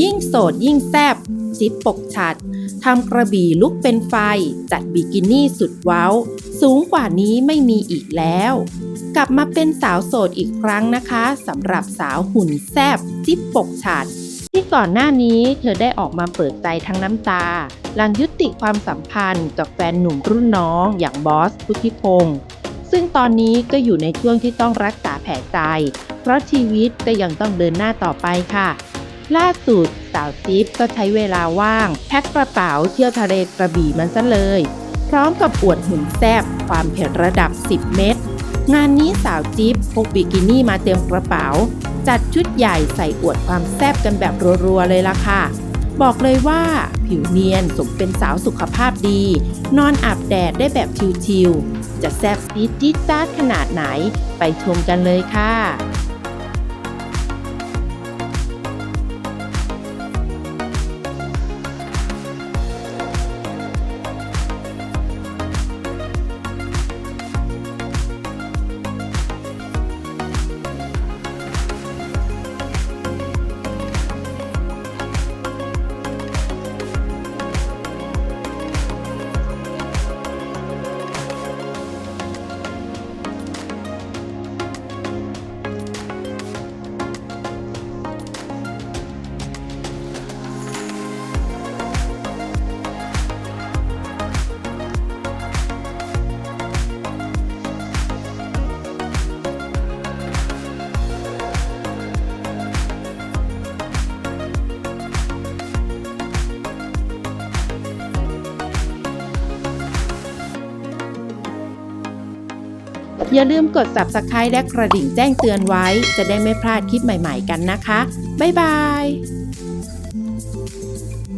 ยิ่งโสดยิ่งแซบจิ๊บปกฉัดทำกระบี่ลุกเป็นไฟ จัดบิกินี่สุดเว้า สูงกว่านี้ไม่มีอีกแล้ว กลับมาเป็นสาวโสดอีกครั้งนะคะสำหรับสาวหุ่นแซบจิ๊บปกฉัดที่ก่อนหน้านี้เธอได้ออกมาเปิดใจทั้งน้ำตา หลังยุติความสัมพันธ์กับแฟนหนุ่มรุ่นน้องอย่างบอสพุทธิพงศ์ซึ่งตอนนี้ก็อยู่ในช่วงที่ต้องรักษา ผลใจ เพราะชีวิตก็ยังต้องเดินหน้าต่อไปค่ะ ล่าสุดสาวจิ๊บก็ใช้เวลาว่าง แพ็คกระเป๋าเที่ยวทะเลกระบี่มันซะเลย พร้อมกับอวดหุ่นแซบความเผ็ดระดับ 10 เม็ดงานนี้สาวจิ๊บพกบิกินี่มาเต็มกระเป๋า จัดชุดใหญ่ใส่อวดความแซบกันแบบรัวๆเลยล่ะค่ะ บอกเลยว่าผิวเนียนสมเป็นสาวสุขภาพดี นอนอาบแดดได้แบบชิวๆจะแซ่บซีดจี๊ดจ๊าดขนาดไหน ไปชมกันเลยค่ะ อย่าลืมกด subscribe และกระดิ่งแจ้งเตือนไว้ จะได้ไม่พลาดคลิปใหม่ๆกันนะคะ บ๊ายบาย